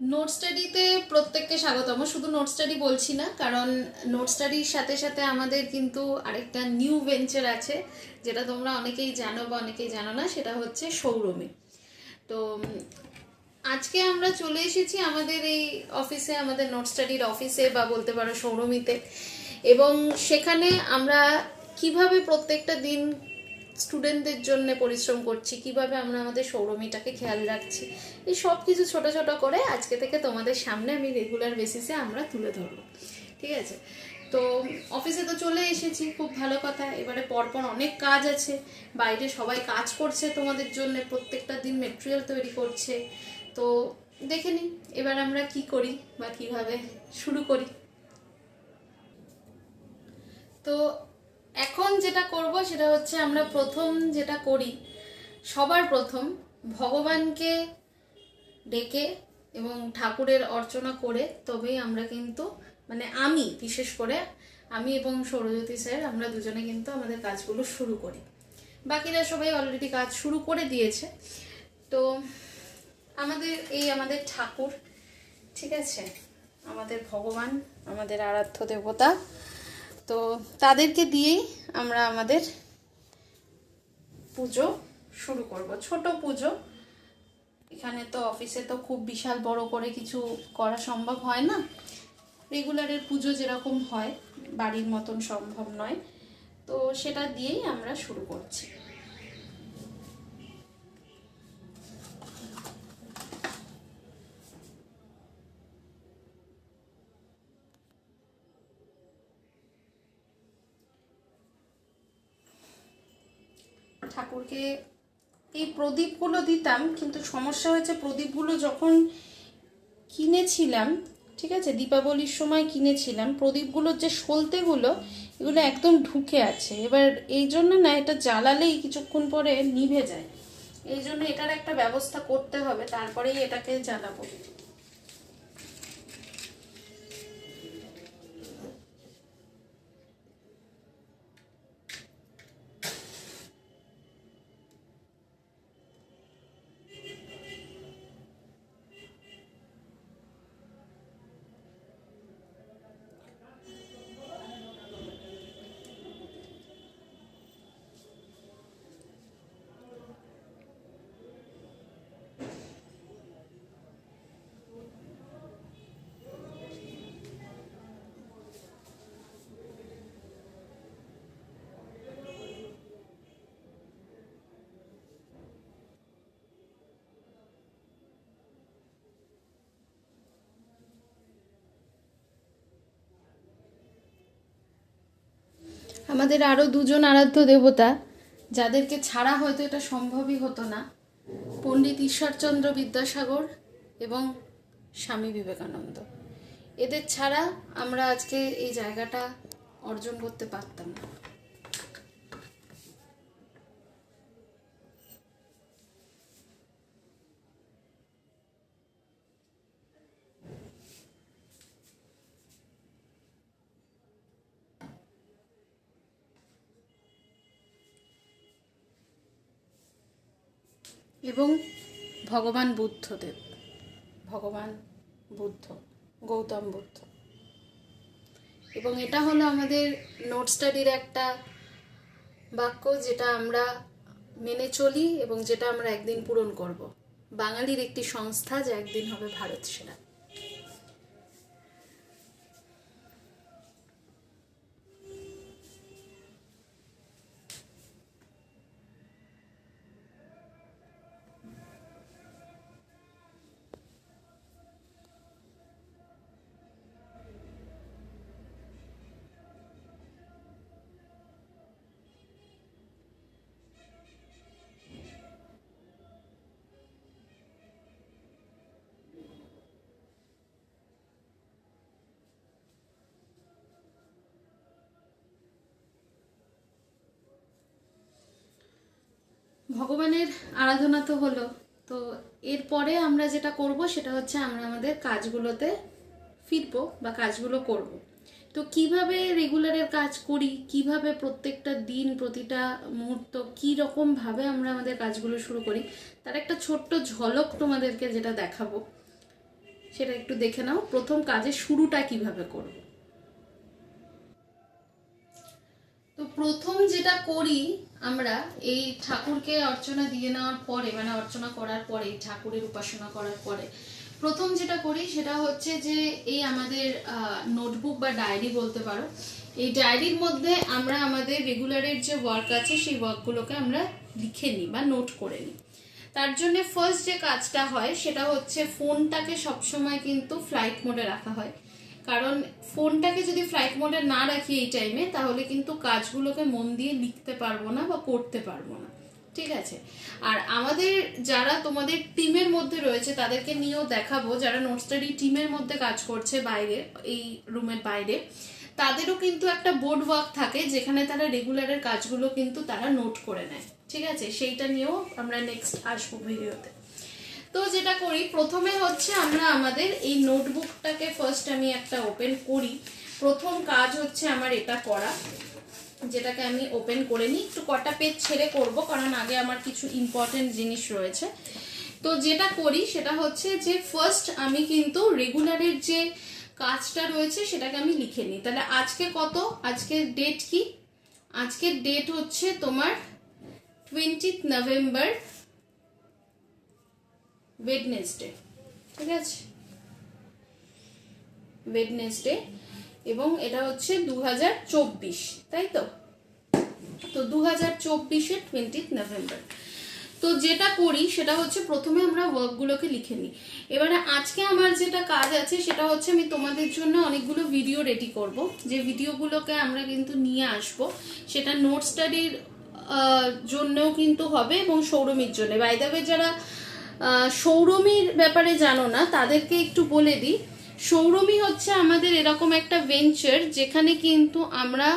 Note স্টাডিতে প্রত্যেককে স্বাগতম। শুধু নোট স্টাডি বলছি না, কারণ নোট স্টাডির সাথে সাথে আমাদের কিন্তু আরেকটা নিউ ভেঞ্চার আছে, যেটা তোমরা অনেকেই জানো বা অনেকেই জানো না, সেটা হচ্ছে সৌরমে। তো, আজকে আমরা চলে এসেছি আমাদের এই অফিসে আমাদের নোট স্টাডির অফিসে বা বলতে পারো সৌরমিতে। এবং সেখানে আমরা কীভাবে প্রত্যেকটা দিন স্টুডেন্টদের জন্য পরিশ্রম করছি, কীভাবে আমরা আমাদের সৌরমিটাকে খেয়াল রাখছি, এই সব কিছু ছোট ছোট করে আজকে থেকে তোমাদের সামনে আমি রেগুলার বেসিসে আমরা তুলে ধরবো। ঠিক আছে? তো অফিসে তো চলে এসেছি, খুব ভালো কথা। এবারে পরপর অনেক কাজ আছে। বাইরে সবাই কাজ করছে তোমাদের জন্য, প্রত্যেকটা দিন মেটেরিয়াল তৈরি করছে। তো দেখে নিই, এবার আমরা কি করি বা কীভাবে শুরু করি। তো এখন যেটা করব সেটা হচ্ছে আমরা প্রথম যেটা করি, সবার প্রথম ভগবানকে ডেকে এবং ঠাকুরের অর্চনা করে তবেই আমরা কিন্তু মানে আমি বিশেষ করে, আমি এবং সৌরজ্যোতি স্যার আমরা দুজনে কিন্তু আমাদের কাজগুলো শুরু করি। বাকিরা সবাই অলরেডি কাজ শুরু করে দিয়েছে। তো আমাদের এই আমাদের ঠাকুর, ঠিক আছে? আমাদের ভগবান, আমাদের আরাধ্য দেবতা তো তাদেরকে দিয়েই আমরা আমাদের পুজো শুরু করব। ছোট পুজো। এখানে তো অফিসে তো খুব বিশাল বড় করে কিছু করা সম্ভব হয় না। রেগুলারের পুজো যেরকম হয়, বাড়ির মতন সম্ভব নয়। তো সেটা দিয়েই আমরা শুরু করছি। ঠাকুরকে এই প্রদীপগুলো দিতাম, কিন্তু সমস্যা হয়েছে প্রদীপগুলো যখন কিনেছিলাম, ঠিক আছে, দীপাবলির সময় কিনেছিলাম, প্রদীপগুলোর যে সলতেগুলো, এগুলো একদম ঢুকে আছে। এবার এই জন্য না এটা জ্বালালেই কিছুক্ষণ পরে নিভে যায়। এই জন্য এটার একটা ব্যবস্থা করতে হবে, তারপরেই এটাকে জ্বালাবো। আমাদের আরও দুজন আরাধ্য দেবতা, যাদেরকে ছাড়া হয়তো এটা সম্ভবই হতো না, পণ্ডিত ঈশ্বরচন্দ্র বিদ্যাসাগর এবং স্বামী বিবেকানন্দ। এদের ছাড়া আমরা আজকে এই জায়গাটা অর্জন করতে পারতাম না। এবং ভগবান বুদ্ধদেব। ভগবান বুদ্ধ, গৌতম বুদ্ধ। এবং এটা হলো আমাদের নোট স্টাডির একটা বাক্য যেটা আমরা মেনে চলি এবং যেটা আমরা একদিন পূরণ করব। বাঙালির একটি সংস্থা যা একদিন হবে ভারত সেরা ভগবানের আরাধনা তো হলো। তো এরপরে আমরা যেটা করব সেটা হচ্ছে আমরা আমাদের কাজগুলোতে ফিরবো বা কাজগুলো করব। তো কীভাবে রেগুলারের কাজ করি, কীভাবে প্রত্যেকটা দিন, প্রতিটা মুহূর্ত কী রকমভাবে আমরা আমাদের কাজগুলো শুরু করি, তার একটা ছোট্ট ঝলক তোমাদেরকে যেটা দেখাবো, সেটা একটু দেখে নাও। প্রথম কাজের শুরুটা কীভাবে করব? তো প্রথম যেটা করি আমরা, এই ঠাকুরকে অর্চনা দিয়ে নেওয়ার পরে মানে অর্চনা করার পরে, ঠাকুরের উপাসনা করার পরে, প্রথম যেটা করি সেটা হচ্ছে যে, এই আমাদের নোটবুক বা ডায়েরি বলতে পারো, এই ডায়েরির মধ্যে আমরা আমাদের রেগুলারের যে ওয়ার্ক আছে, সেই ওয়ার্কগুলোকে আমরা লিখে নিই বা নোট করে নিই। তার জন্য ফার্স্ট যে কাজটা হয়, সেটা হচ্ছে ফোনটাকে সবসময় কিন্তু ফ্লাইট মোডে রাখা হয়। কারণ ফোনটাকে যদি ফ্লাইট মোডে না রাখি এই টাইমে তাহলে কিন্তু কাজগুলোকে মন দিয়ে লিখতে পারব না বা করতে পারব না। ঠিক আছে? আর আমাদের যারা তোমাদের টিমের মধ্যে রয়েছে, তাদেরকে নিয়েও দেখাবো, যারা নোট স্টাডি টিমের মধ্যে কাজ করছে বাইরে, এই রুমের বাইরে, তাদেরও কিন্তু একটা বোর্ড ওয়ার্ক থাকে, যেখানে তারা রেগুলারের কাজগুলো কিন্তু তারা নোট করে নেয়। ঠিক আছে? সেইটা নিয়েও আমরা নেক্সট আসব ভিডিওতে তো যেটা করি, প্রথমে হচ্ছে আমরা আমাদের এই নোটবুকটাকে ফার্স্ট আমি একটা ওপেন করি। প্রথম কাজ হচ্ছে আমার এটা করা, যেটাকে আমি ওপেন করে নিই। একটু কটা পেজ ছেড়ে করব, কারণ আগে আমার কিছু ইম্পর্টেন্ট জিনিস রয়েছে। তো যেটা করি, সেটা হচ্ছে যে ফার্স্ট আমি কিন্তু রেগুলারের যে কাজটা রয়েছে, সেটাকে আমি লিখে নিই। তাহলে আজকে কত? আজকের ডেট কি? আজকের ডেট হচ্ছে তোমার টোয়েন্টি নভেম্বর ওয়েডনেসডে ঠিক আছে? ওয়েডনেসডে এবং এটা হচ্ছে দু হাজার চব্বিশ, তাই তো? তো দু হাজার চব্বিশে টোয়েন্টি নভেম্বর তো যেটা করি, সেটা হচ্ছে প্রথমে আমরা ওয়ার্কগুলোকে লিখে নিই। এবারে আজকে আমার যেটা কাজ আছে, সেটা হচ্ছে আমি তোমাদের জন্য অনেকগুলো ভিডিও রেডি করব। যে ভিডিওগুলোকে আমরা কিন্তু নিয়ে আসব, সেটা নোট স্টাডির জন্যও কিন্তু হবে এবং সৌরমীর জন্য। বাইদাবে যারা সৌরমীর ব্যাপারে জানো না, তাদেরকে একটু বলে দিই। সৌরমী হচ্ছে আমাদের এরকম একটা ভেঞ্চার যেখানে কিন্তু আমরা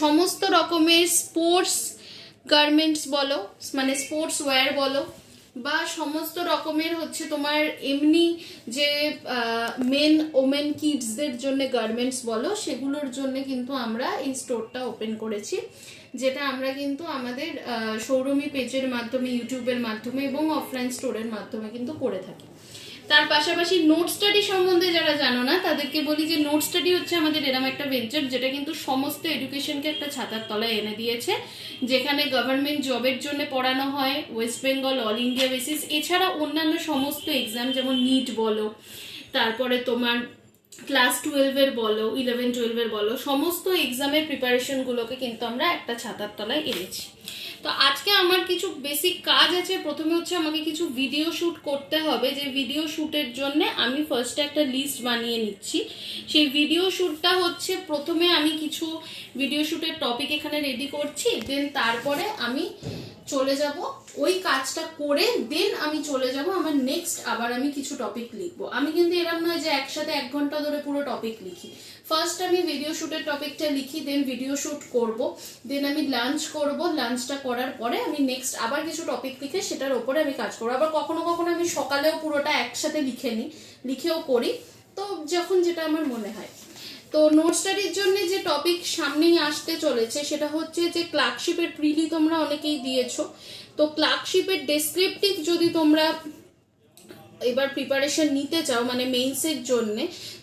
সমস্ত রকমের স্পোর্টস গার্মেন্টস বলো মানে স্পোর্টস ওয়্যার বলো বা সমস্ত রকমের হচ্ছে তোমার এমনি যে মেন ওমেন কিডসদের জন্য গার্মেন্টস বলো, সেগুলোর জন্য কিন্তু আমরা এই স্টোরটা ওপেন করেছি। যেটা আমরা কিন্তু আমাদের সৌরমী পেজের মাধ্যমে ইউটিউবের মাধ্যমে এবং অফলাইন স্টোরের মাধ্যমে কিন্তু করে থাকি। তার পাশাপাশি নোট স্টাডি সম্বন্ধে যারা জানো না, তাদেরকে বলি যে নোট স্টাডি হচ্ছে আমাদের এরম একটা ভেঞ্চার যেটা কিন্তু সমস্ত এডুকেশনকে একটা ছাতার তলায় এনে দিয়েছে, যেখানে গভর্নমেন্ট জবের জন্য পড়ানো হয় West Bengal all India basis এছাড়া অন্যান্য সমস্ত এক্সাম যেমন নিট বলো, তারপরে তোমার ক্লাস টুয়েলভের বলো ইলেভেন টুয়েলভের বলো, সমস্ত এক্সামের প্রিপারেশনগুলোকে কিন্তু আমরা একটা ছাতার তলায় এনেছি। তো আজকে আমার কিছু বেসিক কাজ আছে। প্রথমে হচ্ছে আমাকে কিছু ভিডিও শ্যুট করতে হবে। যে ভিডিও শ্যুটের জন্য আমি ফার্স্টে একটা লিস্ট বানিয়ে নিচ্ছি। সেই ভিডিও শ্যুটটা হচ্ছে প্রথমে আমি কিছু ভিডিও শ্যুটের টপিক এখানে রেডি করছি। দেন তারপরে আমি চলে যাব। ওই কাজটা করে দেন আমি চলে যাব। আমার নেক্সট আবার আমি কিছু টপিক লিখব। আমি কিন্তু এরকম নয় যে একসাথে এক ঘণ্টা ধরে পুরো টপিক লিখি। ফার্স্ট আমি ভিডিও শুটের টপিকটা লিখি দেন ভিডিও শুট করব। দেন আমি লাঞ্চ করব। লাঞ্চটা করার পরে আমি নেক্সট আবার কিছু টপিক লিখে সেটার ওপরে আমি কাজ করব। আবার কখনো কখনো আমি সকালেও পুরোটা একসাথে লিখে নিই, লিখেও করি। তো যখন যেটা আমার মনে হয়। তো নোট স্টাডির জন্য যে টপিক সামনেই আসতে চলেছে, সেটা হচ্ছে যে ক্লার্কশিপের প্রিলি তোমরা অনেকেই দিয়েছ। তো ক্লার্কশিপের ডেসক্রিপটিভ যদি তোমরা এবার প্রিপারেশন নিতে চাও মানে মেইনসের জন্য,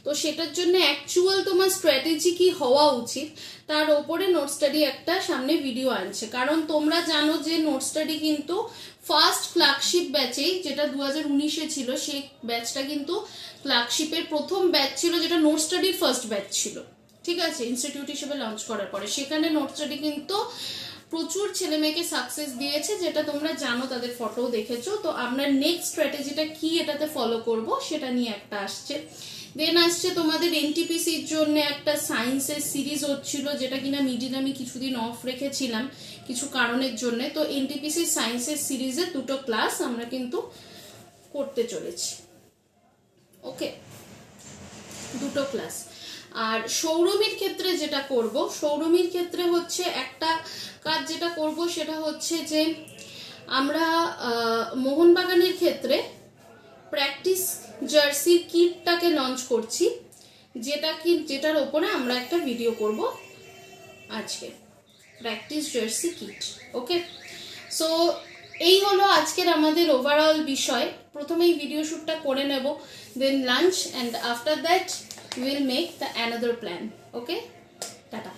তো সেটার জন্য অ্যাকচুয়াল তোমার স্ট্র্যাটেজি কি হওয়া উচিত, তার ওপরে নোট স্টাডি একটা সামনে ভিডিও আনছে। কারণ তোমরা জানো যে নোট স্টাডি কিন্তু ফার্স্ট ফ্ল্যাগশিপ ব্যাচেই যেটা দু হাজার উনিশে ছিল, সেই ব্যাচটা কিন্তু ফ্ল্যাগশিপের প্রথম ব্যাচ ছিল, যেটা নোট স্টাডির ফার্স্ট ব্যাচ ছিল। ঠিক আছে? ইনস্টিটিউট হিসেবে লঞ্চ করার পরে। সেখানে নোট স্টাডি কিন্তু প্রচুর ছেলে মেয়েকে সাকসেস দিয়েছে, যেটা তোমরা জানো, তাদের ফটো দেখেছ। তো আমরা নেক্সট স্ট্র্যাটেজিটা কি এটাতে ফলো করব, সেটা নিয়ে একটা আসছে। দেন আসছে তোমাদের এনটিপিসির জন্য একটা সায়েন্সের সিরিজ হচ্ছিল, যেটা কিনা মিডিল আমি কিছুদিন অফ রেখেছিলাম, কিছু কারণের জন্য। তো এনটিপিসি সায়েন্সের সিরিজে দুটো ক্লাস আমরা কিন্তু করতে চলেছি। ওকে দুটো ক্লাস আর সৌরমীর ক্ষেত্রে যেটা করব সৌরমীর ক্ষেত্রে হচ্ছে একটা কাজ যেটা করব, সেটা হচ্ছে যে আমরা মোহনবাগানের ক্ষেত্রে প্র্যাকটিস জার্সি কিটটাকে লঞ্চ করছি, যেটা কি, যেটার ওপরে আমরা একটা ভিডিও করব আজকে। Practice jersey kit okay so এই হলো আজকের আমাদের ওভারঅল বিষয়। প্রথমেই ভিডিও শ্যুটটা করে নেব then lunch and after that we will make the another plan. Okay? Tata.